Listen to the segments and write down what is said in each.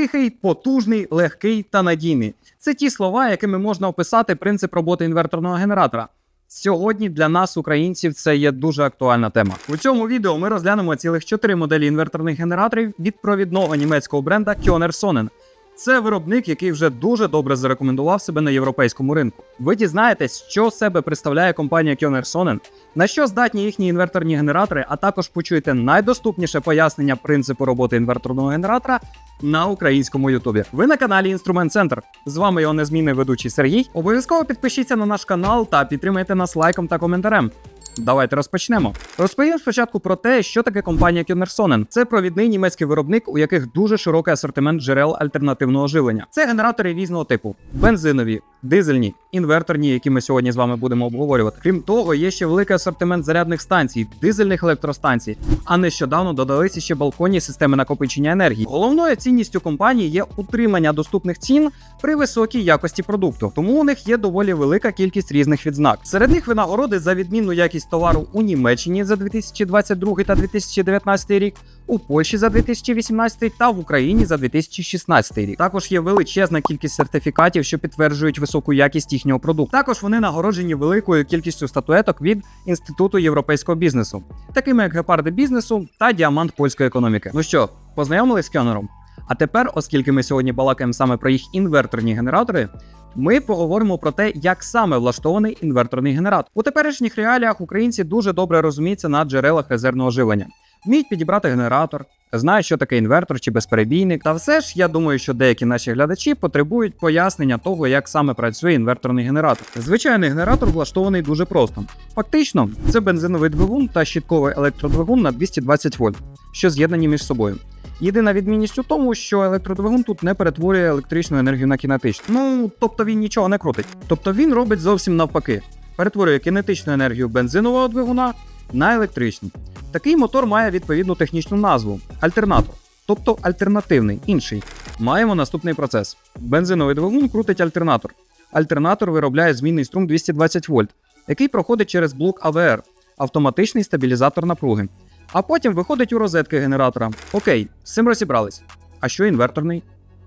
Тихий, потужний, легкий та надійний. Це ті слова, якими можна описати принцип роботи інверторного генератора. Сьогодні для нас, українців, це є дуже актуальна тема. У цьому відео ми розглянемо цілих чотири моделі інверторних генераторів від провідного німецького бренда Kioner Sonnen. Це виробник, який вже дуже добре зарекомендував себе на європейському ринку. Ви дізнаєтесь, що себе представляє компанія Kioner Sonnen, на що здатні їхні інверторні генератори, а також почуєте найдоступніше пояснення принципу роботи інверторного генератора на українському Ютубі. Ви на каналі Інструмент Центр. З вами його незмінний ведучий Сергій. Обов'язково підпишіться на наш канал та підтримайте нас лайком та коментарем. Давайте розпочнемо. Розповім спочатку про те, що таке компанія Kioner Це провідний німецький виробник, у яких дуже широкий асортимент джерел альтернативного живлення. Це генератори різного типу: бензинові, дизельні, інверторні, які ми сьогодні з вами будемо обговорювати. Крім того, є ще великий асортимент зарядних станцій, дизельних електростанцій. А нещодавно додалися ще балконні системи накопичення енергії. Головною цінністю компанії є утримання доступних цін при високій якості продукту. Тому у них є доволі велика кількість різних відзнак. Серед них винагороди за відмінну якість товару у Німеччині за 2022 та 2019 рік, у Польщі за 2018 та в Україні за 2016 рік. Також є величезна кількість сертифікатів, що підтверджують високу якість їхнього продукту. Також вони нагороджені великою кількістю статуеток від Інституту європейського бізнесу, такими як гепарди бізнесу та діамант польської економіки. Ну що, познайомились з Кьонером? А тепер, оскільки ми сьогодні балакаємо саме про їх інверторні генератори, ми поговоримо про те, як саме влаштований інверторний генератор. У теперішніх реаліях українці дуже добре розуміються на джерелах резервного живлення, вміють підібрати генератор, знають, що таке інвертор чи безперебійник. Та все ж я думаю, що деякі наші глядачі потребують пояснення того, як саме працює інверторний генератор. Звичайний генератор влаштований дуже просто. Фактично, це бензиновий двигун та щитковий електродвигун на 220 вольт, що з'єднані між собою. Єдина відмінність у тому, що електродвигун тут не перетворює електричну енергію на кінетичну. Ну тобто він нічого не крутить. Тобто він робить зовсім навпаки, перетворює кінетичну енергію бензинового двигуна на електричну. Такий мотор має відповідну технічну назву альтернатор, тобто альтернативний, інший. Маємо наступний процес: бензиновий двигун крутить альтернатор. Альтернатор виробляє змінний струм 220 вольт, який проходить через блок АВР автоматичний стабілізатор напруги. А потім виходить у розетки генератора. Окей, з цим розібрались. А що інверторний?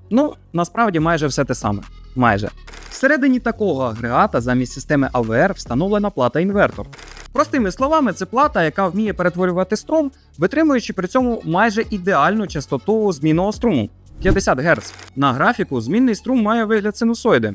Ну, насправді майже все те саме. Майже. Всередині такого агрегата замість системи АВР встановлена плата інвертор. Простими словами, це плата, яка вміє перетворювати струм, витримуючи при цьому майже ідеальну частоту змінного струму 50 Гц. На графіку змінний струм має вигляд синусоїди.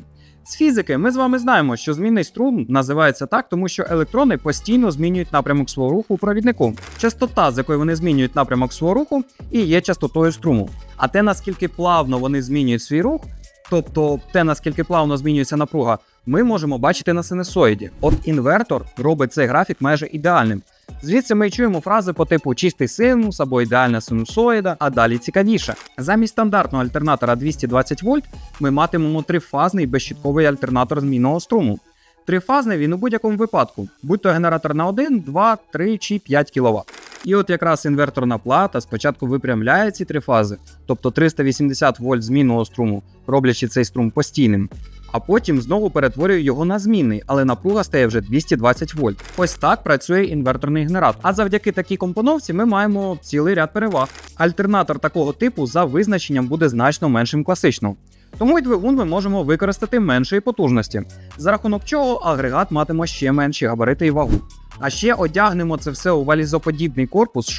З фізики ми з вами знаємо, що змінний струм називається так, тому що електрони постійно змінюють напрямок свого руху у провіднику. Частота, з якою вони змінюють напрямок свого руху, і є частотою струму. А те, наскільки плавно вони змінюють свій рух, тобто те, наскільки плавно змінюється напруга, ми можемо бачити на синусоїді. От інвертор робить цей графік майже ідеальним. Звідси ми чуємо фрази по типу чистий синус або ідеальна синусоїда, а далі цікавіше. Замість стандартного альтернатора 220 вольт ми матимемо трифазний безщітковий альтернатор змінного струму. Трифазний він у будь-якому випадку, будь то генератор на 1, 2, 3 чи 5 кВт. І от якраз інверторна плата спочатку випрямляє ці три фази, тобто 380 вольт змінного струму, роблячи цей струм постійним. А потім знову перетворює його на змінний, але напруга стає вже 220 вольт. Ось так працює інверторний генератор. А завдяки такій компоновці ми маємо цілий ряд переваг. Альтернатор такого типу за визначенням буде значно меншим класичного. Тому й двигун ми можемо використати меншої потужності, за рахунок чого агрегат матиме ще менші габарити і вагу. А ще одягнемо це все у валізоподібний корпус з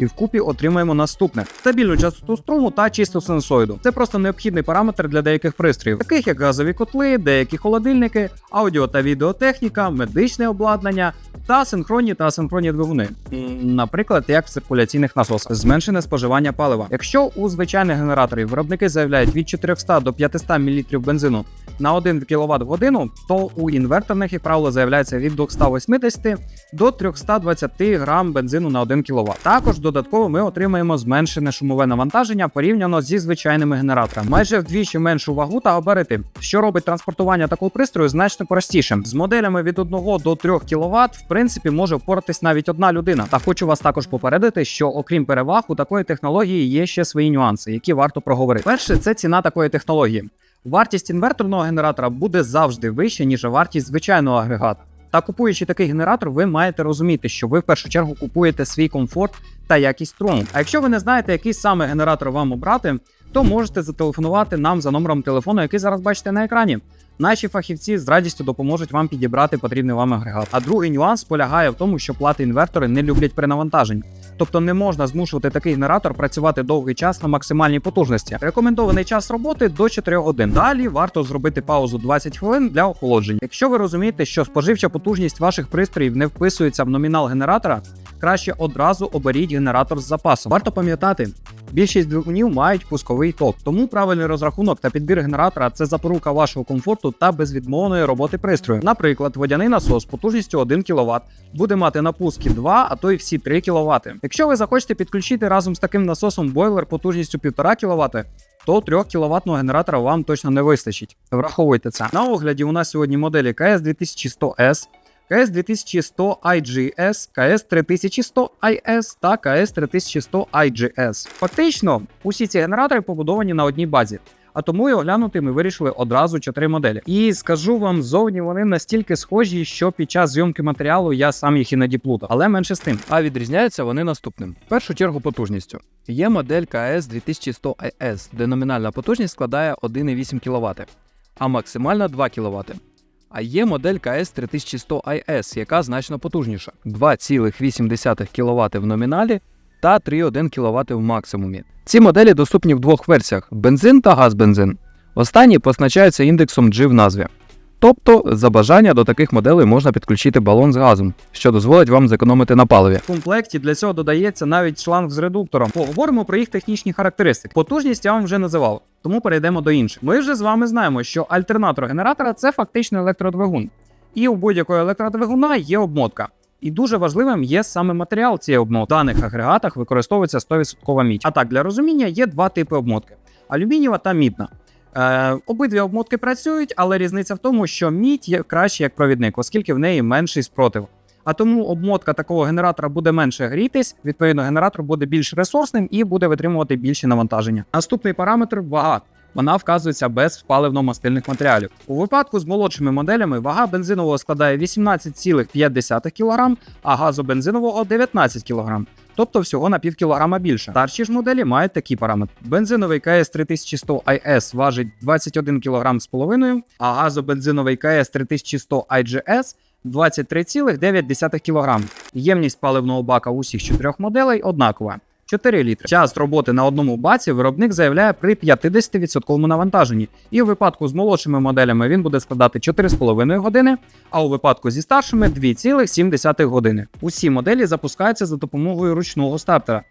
і вкупі отримаємо наступне: стабільну частоту струму та чисту синусоїду. Це просто необхідний параметр для деяких пристроїв, таких як газові котли, деякі холодильники, аудіо та відеотехніка, медичне обладнання. Та синхронні та асинхронні двигуни, наприклад, як в циркуляційних насосах, зменшене споживання палива. Якщо у звичайних генераторів виробники заявляють від 400 до 500 мл бензину на 1 кВт в годину, то у інверторних, як правило, заявляється від 280 до 320 грам бензину на 1 кВт. Також додатково ми отримаємо зменшене шумове навантаження порівняно зі звичайними генераторами, майже вдвічі меншу вагу та габарити, що робить транспортування такого пристрою значно простішим. З моделями від 1 до 3 кВт, в принципі, може впоратись навіть одна людина. Та хочу вас також попередити, що окрім переваг, у такої технології є ще свої нюанси, які варто проговорити. Перше, це ціна такої технології. Вартість інверторного генератора буде завжди вища, ніж вартість звичайного агрегата. Та купуючи такий генератор, ви маєте розуміти, що ви в першу чергу купуєте свій комфорт та якість струму. А якщо ви не знаєте, який саме генератор вам обрати, то можете зателефонувати нам за номером телефону, який зараз бачите на екрані. Наші фахівці з радістю допоможуть вам підібрати потрібний вам агрегат. А другий нюанс полягає в тому, що плати інвертори не люблять перенавантажень. Тобто не можна змушувати такий генератор працювати довгий час на максимальній потужності. Рекомендований час роботи до 4 годин. Далі варто зробити паузу 20 хвилин для охолодження. Якщо ви розумієте, що споживча потужність ваших пристроїв не вписується в номінал генератора, краще одразу оберіть генератор з запасом. Варто пам'ятати, більшість двигунів мають пусковий ток, тому правильний розрахунок та підбір генератора це запорука вашого комфорту та безвідмовної роботи пристрою. Наприклад, водяний насос потужністю 1 кВт буде мати на пускі 2, а то й всі 3 кВт. Якщо ви захочете підключити разом з таким насосом бойлер потужністю 1,5 кВт, то 3 кВт генератора вам точно не вистачить. Враховуйте це. На огляді у нас сьогодні моделі КС 2100S, КС 2100 IGS, КС 3100 IS та КС 3100 IGS. Фактично, усі ці генератори побудовані на одній базі. А тому і оглянути ми вирішили одразу чотири моделі. І скажу вам, зовні вони настільки схожі, що під час зйомки матеріалу я сам їх іноді плутав. Але менше з тим. А відрізняються вони наступним: в першу чергу потужністю. Є модель КС 2100 IS, де номінальна потужність складає 1,8 кВт, а максимальна 2 кВт. А є модель КС 3100 IS, яка значно потужніша 2,8 кВт в номіналі та 3,1 кВт в максимумі. Ці моделі доступні в двох версіях: бензин та газ-бензин. Останні позначаються індексом G в назві. Тобто, за бажання до таких моделей можна підключити балон з газом, що дозволить вам зекономити на паливі. В комплекті для цього додається навіть шланг з редуктором. Поговоримо про їх технічні характеристики. Потужність я вам вже називав, тому перейдемо до інших. Ми вже з вами знаємо, що альтернатор генератора це фактично електродвигун. І у будь-якого електродвигуна є обмотка. І дуже важливим є саме матеріал цієї обмотки. В даних агрегатах використовується 100% мідь. А так, для розуміння є два типи обмотки: алюмінієва та мідна. Е, обидві обмотки працюють, але різниця в тому, що мідь є краще як провідник, оскільки в неї менший спротив. А тому обмотка такого генератора буде менше грітись, відповідно, генератор буде більш ресурсним і буде витримувати більші навантаження. Наступний параметр вага. Вона вказується без паливно-мастильних матеріалів. У випадку з молодшими моделями вага бензинового складає 18,5 кг, а газобензинового 19 кг. Тобто всього на пів кілограма більше. Старші ж моделі мають такі параметри. Бензиновий КС 3100 IS важить 21 кг з половиною, а газобензиновий КС 3100 IGS 23,9 кг. Ємність паливного бака усіх чотирьох моделей однакова. 4 літри. Час роботи на одному баці виробник заявляє при 50% навантаженні, і у випадку з молодшими моделями він буде складати 4,5 години, а у випадку зі старшими 2,7 години. Усі моделі запускаються за допомогою ручного стартера.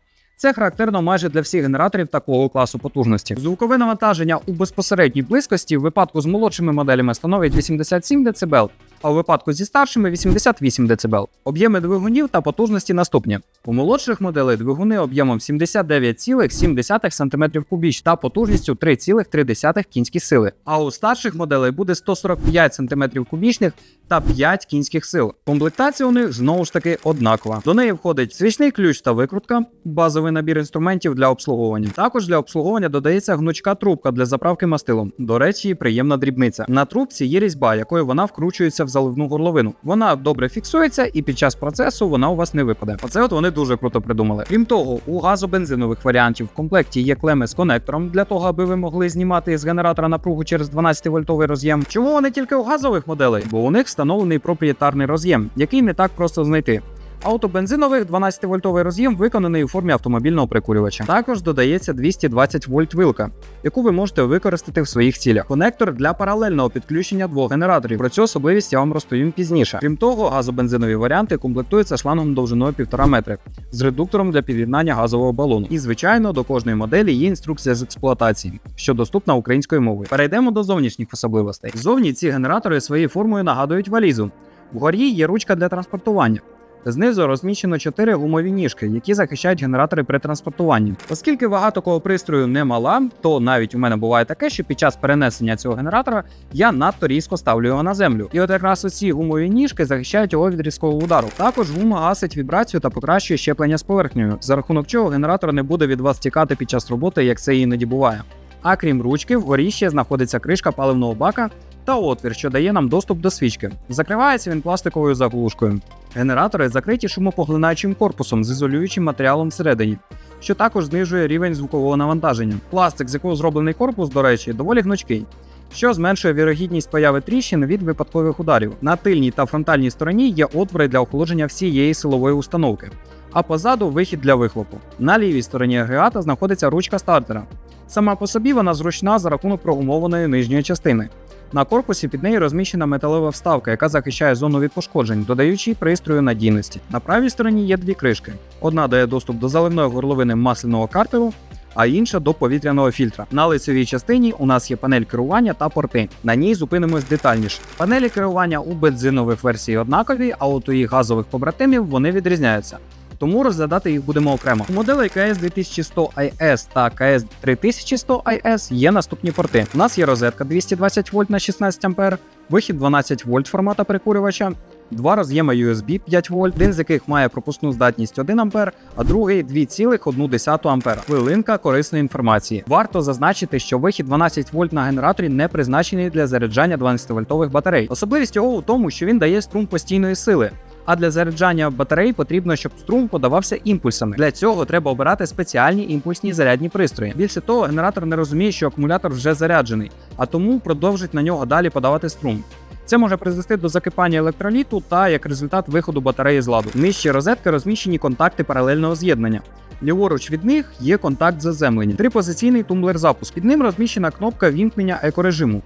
Це характерно майже для всіх генераторів такого класу потужності. Звукове навантаження у безпосередній близькості в випадку з молодшими моделями становить 87 дБ, а у випадку зі старшими 88 дБ. Об'єми двигунів та потужності наступні. У молодших моделей двигуни об'ємом 79,7 см кубіч та потужністю 3,3 кінські сили. А у старших моделей буде 145 см кубічних та 5 кінських сил. Комплектація у них знову ж таки однакова. До неї входить свічний ключ та викрутка, базовий набір інструментів для обслуговування. Також для обслуговування додається гнучка трубка для заправки мастилом. До речі, приємна дрібниця. На трубці є різьба, якою вона вкручується в заливну горловину. Вона добре фіксується, і під час процесу вона у вас не випаде. Оце от вони дуже круто придумали. Крім того, у газобензинових варіантів в комплекті є клеми з конектором для того, аби ви могли знімати з генератора напругу через 12 вольтовий роз'єм. Чому вони тільки у газових моделей? Бо у них встановлений проприєтарний роз'єм, який не так просто знайти. А бензинових 12-вольтовий роз'єм виконаний у формі автомобільного прикурювача. Також додається 220 вольт вилка, яку ви можете використати в своїх цілях. Конектор для паралельного підключення двох генераторів. Про цю особливість я вам розповім пізніше. Крім того, газобензинові варіанти комплектуються шлангом довжиною 1,5 метри з редуктором для під'єднання газового балону. І, звичайно, до кожної моделі є інструкція з експлуатації, що доступна українською мовою. Перейдемо до зовнішніх особливостей. Зовні ці генератори своєю формою нагадують валізу. Вгорі є ручка для транспортування. Знизу розміщено 4 гумові ніжки, які захищають генератори при транспортуванні. Оскільки вага такого пристрою не мала, то навіть у мене буває таке, що під час перенесення цього генератора я надто різко ставлю його на землю. І от якраз оці гумові ніжки захищають його від різкого удару. Також гума гасить вібрацію та покращує щеплення з поверхнею, за рахунок чого генератор не буде від вас тікати під час роботи, як це іноді буває. А крім ручки, вгорі ще знаходиться кришка паливного бака та отвір, що дає нам доступ до свічки. Закривається він пластиковою заглушкою. Генератори закриті шумопоглинаючим корпусом з ізолюючим матеріалом всередині, що також знижує рівень звукового навантаження. Пластик, з якого зроблений корпус, до речі, доволі гнучкий. Що зменшує вірогідність появи тріщин від випадкових ударів. На тильній та фронтальній стороні є отвори для охолодження всієї силової установки, а позаду вихід для вихлопу. На лівій стороні агрегата знаходиться ручка стартера. Сама по собі вона зручна за рахунок прогумованої нижньої частини. На корпусі під нею розміщена металева вставка, яка захищає зону від пошкоджень, додаючи пристрою надійності. На правій стороні є дві кришки: одна дає доступ до заливної горловини масляного картеру, а інша до повітряного фільтра. На лицевій частині у нас є панель керування та порти. На ній зупинимось детальніше. Панелі керування у бензинових версій однакові, а от у їх газових побратимів вони відрізняються. Тому розглядати їх будемо окремо. У моделей КС 2100 IS та КС 3100 IS є наступні порти. У нас є розетка 220 вольт на 16 А, вихід 12 вольт формата прикурювача, два роз'єми USB 5 вольт, один з яких має пропускну здатність 1 А, а другий 2,1 А. Хвилинка корисної інформації. Варто зазначити, що вихід 12 вольт на генераторі не призначений для заряджання 12-вольтових батарей. Особливість його у тому, що він дає струм постійної сили. А для заряджання батарей потрібно, щоб струм подавався імпульсами. Для цього треба обирати спеціальні імпульсні зарядні пристрої. Більше того, генератор не розуміє, що акумулятор вже заряджений, а тому продовжить на нього далі подавати струм. Це може призвести до закипання електроліту та як результат виходу батареї з ладу. Нижче розетки розміщені контакти паралельного з'єднання. Ліворуч від них є контакт заземлення. Трипозиційний тумблер запуск. Під ним розміщена кнопка вімкнення екорежиму.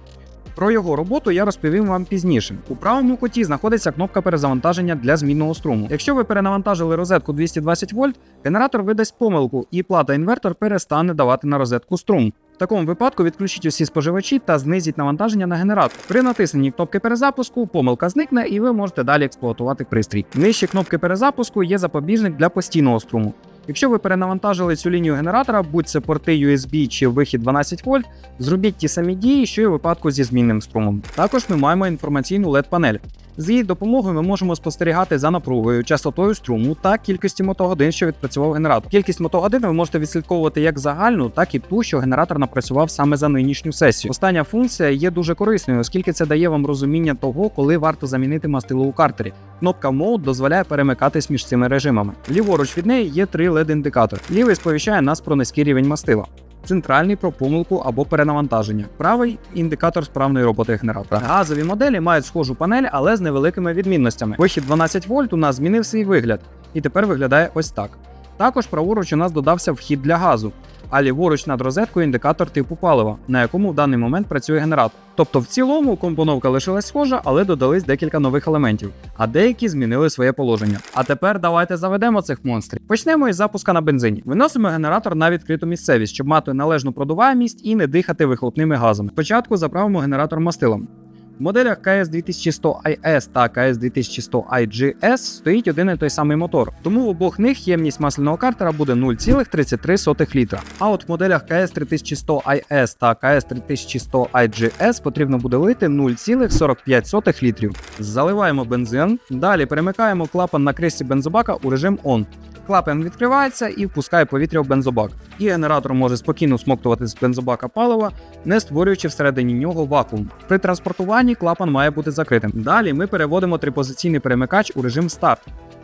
Про його роботу я розповім вам пізніше. У правому куті знаходиться кнопка перезавантаження для змінного струму. Якщо ви перенавантажили розетку 220 вольт, генератор видасть помилку, і плата інвертор перестане давати на розетку струм. В такому випадку відключіть усі споживачі та знизіть навантаження на генератор. При натисненні кнопки перезапуску помилка зникне і ви можете далі експлуатувати пристрій. Нижче кнопки перезапуску є запобіжник для постійного струму. Якщо ви перенавантажили цю лінію генератора, будь це порти USB чи вихід 12 вольт, зробіть ті самі дії, що й у випадку зі змінним струмом. Також ми маємо інформаційну LED-панель. З її допомогою ми можемо спостерігати за напругою, частотою струму та кількістю мотогодин, що відпрацював генератор. Кількість мотогодин ви можете відслідковувати як загальну, так і ту, що генератор напрацював саме за нинішню сесію. Остання функція є дуже корисною, оскільки це дає вам розуміння того, коли варто замінити мастило у картері. Кнопка Mode дозволяє перемикатись між цими режимами. Ліворуч від неї є три LED-індикатори. Лівий сповіщає нас про низький рівень мастила. Центральний про помилку або перенавантаження. Правий індикатор справної роботи генератора. Газові моделі мають схожу панель, але з невеликими відмінностями. Вихід 12 вольт у нас змінив свій вигляд і тепер виглядає ось так. Також праворуч у нас додався вхід для газу, а ліворуч над розеткою індикатор типу палива, на якому в даний момент працює генератор. Тобто в цілому компоновка лишилась схожа, але додались декілька нових елементів, а деякі змінили своє положення. А тепер давайте заведемо цих монстрів. Почнемо із запуска на бензині. Виносимо генератор на відкриту місцевість, щоб мати належну продуваємість і не дихати вихлопними газами. Спочатку заправимо генератор мастилом. В моделях КС 2100 IS та КС 2100 IGS стоїть один і той самий мотор, тому в обох них ємність масляного картера буде 0,33 літра. А от в моделях КС 3100 IS та КС 3100 IGS потрібно буде лити 0,45 літрів. Заливаємо бензин, далі перемикаємо клапан на кришці бензобака у режим ON. Клапан відкривається і впускає повітря в бензобак. І генератор може спокійно смоктувати з бензобака палива, не створюючи всередині нього вакуум. При транспортуванні клапан має бути закритим. Далі ми переводимо трипозиційний перемикач у режим старт.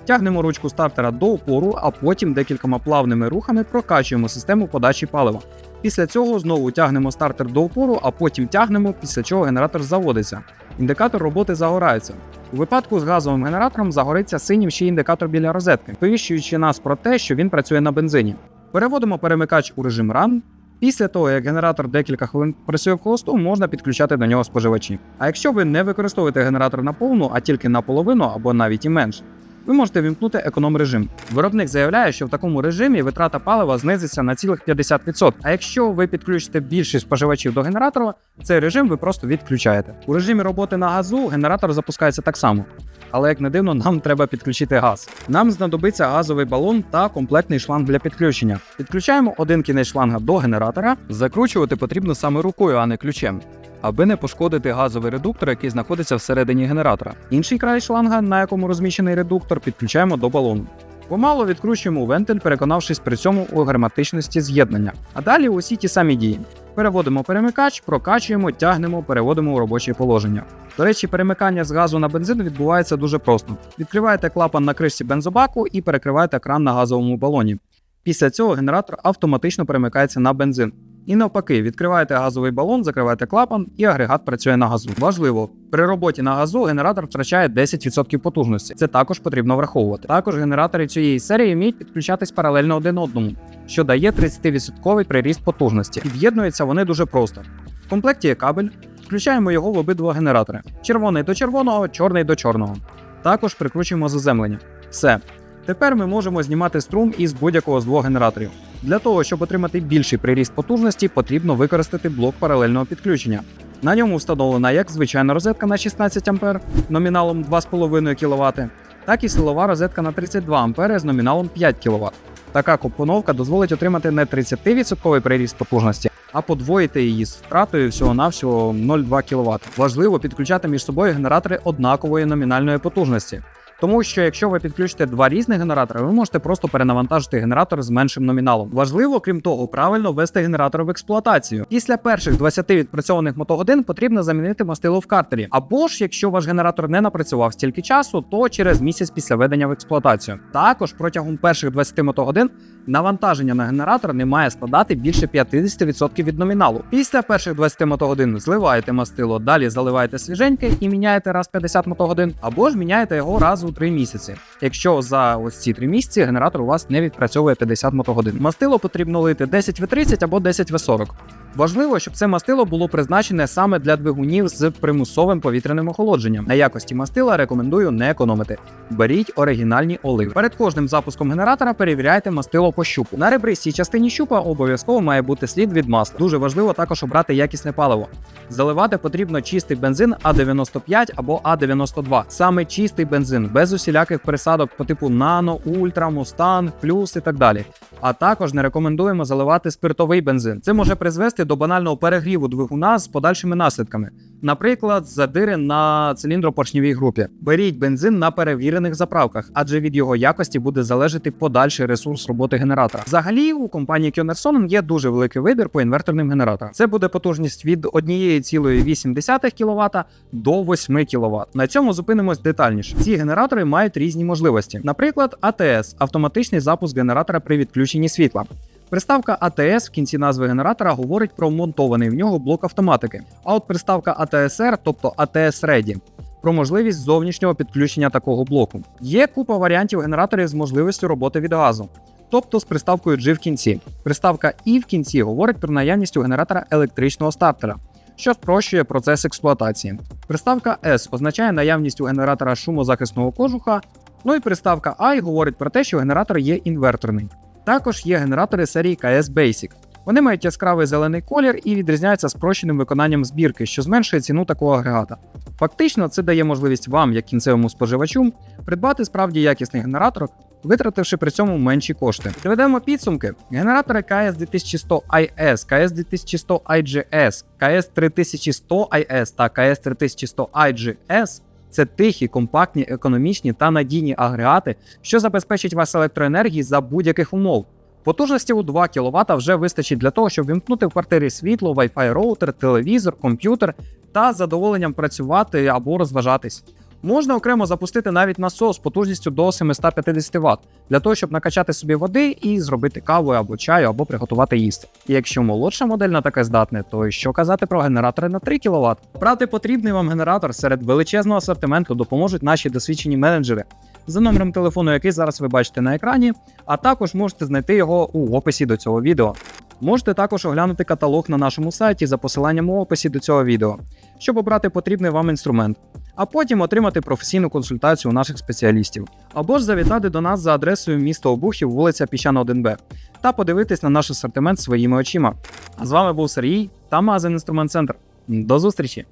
Тягнемо ручку стартера до опору, а потім декількома плавними рухами прокачуємо систему подачі палива. Після цього знову тягнемо стартер до опору, а потім тягнемо, після чого генератор заводиться. Індикатор роботи загорається. У випадку з газовим генератором загориться синім ще індикатор біля розетки, сповіщуючи нас про те, що він працює на бензині. Переводимо перемикач у режим Run. Після того, як генератор декілька хвилин працює в холосту, можна підключати до нього споживачі. А якщо ви не використовуєте генератор на повну, а тільки наполовину або навіть і менше, ви можете вімкнути економ режим. Виробник заявляє, що в такому режимі витрата палива знизиться на цілих 50%. А якщо ви підключите більшість споживачів до генератора, цей режим ви просто відключаєте. У режимі роботи на газу генератор запускається так само. Але як не дивно, нам треба підключити газ. Нам знадобиться газовий балон та комплектний шланг для підключення. Підключаємо один кінець шланга до генератора. Закручувати потрібно саме рукою, а не ключем, аби не пошкодити газовий редуктор, який знаходиться всередині генератора. Інший край шланга, на якому розміщений редуктор, підключаємо до балону. Помало відкручуємо вентиль, переконавшись при цьому у герметичності з'єднання. А далі усі ті самі дії. Переводимо перемикач, прокачуємо, тягнемо, переводимо у робоче положення. До речі, перемикання з газу на бензин відбувається дуже просто. Відкриваєте клапан на кришці бензобаку і перекриваєте кран на газовому балоні. Після цього генератор автоматично перемикається на бензин. І навпаки, відкриваєте газовий балон, закриваєте клапан, і агрегат працює на газу. Важливо, при роботі на газу генератор втрачає 10% потужності. Це також потрібно враховувати. Також генератори цієї серії вміють підключатись паралельно один одному, що дає 30% приріст потужності. Під'єднуються вони дуже просто. В комплекті є кабель, включаємо його в обидва генератори: червоний до червоного, чорний до чорного. Також прикручуємо заземлення. Все. Тепер ми можемо знімати струм із будь-якого з двох генераторів. Для того, щоб отримати більший приріст потужності, потрібно використати блок паралельного підключення. На ньому встановлена як звичайна розетка на 16 А номіналом 2,5 кВт, так і силова розетка на 32 А з номіналом 5 кВт. Така компоновка дозволить отримати не 30% приріст потужності, а подвоїти її з втратою всього-навсього 0,2 кВт. Важливо підключати між собою генератори однакової номінальної потужності. Тому що якщо ви підключите два різних генератори, ви можете просто перенавантажити генератор з меншим номіналом. Важливо, крім того, правильно ввести генератор в експлуатацію. Після перших 20 відпрацьованих мотогодин потрібно замінити мастило в картері. Або ж, якщо ваш генератор не напрацював стільки часу, то через місяць після введення в експлуатацію. Також протягом перших 20 мотогодин навантаження на генератор не має складати більше 50% від номіналу. Після перших 20 мотогодин зливаєте мастило, далі заливаєте свіженьке і міняєте раз 50 мотогодин, або ж міняєте його раз 3 місяці. Якщо за ось ці 3 місяці генератор у вас не відпрацьовує 50 мотогодин. Мастило потрібно лити 10 в 30 або 10 в 40. Важливо, щоб це мастило було призначене саме для двигунів з примусовим повітряним охолодженням. На якості мастила рекомендую не економити. Беріть оригінальні оливи. Перед кожним запуском генератора перевіряйте мастило по щупу. На ребристій частині щупа обов'язково має бути слід від масла. Дуже важливо також обрати якісне паливо. Заливати потрібно чистий бензин А95 або А92. Саме чистий бензин, без усіляких присадок по типу нано, ультра, мустанг, плюс і так далі. А також не рекомендуємо заливати спиртовий бензин. Це може призвести до банального перегріву двигуна з подальшими наслідками. Наприклад, задири на циліндропоршневій групі. Беріть бензин на перевірених заправках, адже від його якості буде залежати подальший ресурс роботи генератора. Взагалі, у компанії Kionerson є дуже великий вибір по інверторним генераторам. Це буде потужність від 1,8 кВт до 8 кВт. На цьому зупинимось детальніше. Ці генератори мають різні можливості. Наприклад, АТС автоматичний запуск генератора при відключенні світла. Приставка ATS в кінці назви генератора говорить про вмонтований в нього блок автоматики. А от приставка ATSR, тобто ATS Ready, про можливість зовнішнього підключення такого блоку. Є купа варіантів генераторів з можливістю роботи від газу. Тобто з приставкою G в кінці. Приставка І в кінці говорить про наявність у генератора електричного стартера, що спрощує процес експлуатації. Приставка S означає наявність у генератора шумозахисного кожуха. Ну і приставка I говорить про те, що генератор є інверторний. Також є генератори серії KS Basic. Вони мають яскравий зелений колір і відрізняються спрощеним виконанням збірки, що зменшує ціну такого агрегата. Фактично, це дає можливість вам, як кінцевому споживачу, придбати справді якісний генератор, витративши при цьому менші кошти. Підведемо підсумки. Генератори KS 2100 IS, KS 2100 IGS, KS 3100 IS та KS 3100 IGS це тихі, компактні, економічні та надійні агрегати, що забезпечать вас електроенергії за будь-яких умов. Потужності у 2 кВт вже вистачить для того, щоб вімкнути в квартирі світло, Wi-Fi роутер, телевізор, комп'ютер та задоволенням працювати або розважатись. Можна окремо запустити навіть насос потужністю до 750 Вт для того, щоб накачати собі води і зробити каву або чаю, або приготувати їсти. І якщо молодша модель на таке здатне, то що казати про генератори на 3 кВт? Брати потрібний вам генератор серед величезного асортименту допоможуть наші досвідчені менеджери за номером телефону, який зараз ви бачите на екрані, а також можете знайти його у описі до цього відео. Можете також оглянути каталог на нашому сайті за посиланням у описі до цього відео, щоб обрати потрібний вам інструмент, а потім отримати професійну консультацію у наших спеціалістів, або ж завітати до нас за адресою місто Обухів, вулиця Піщана 1Б, та подивитись на наш асортимент своїми очима. А з вами був Сергій та магазин інструмент центр. До зустрічі!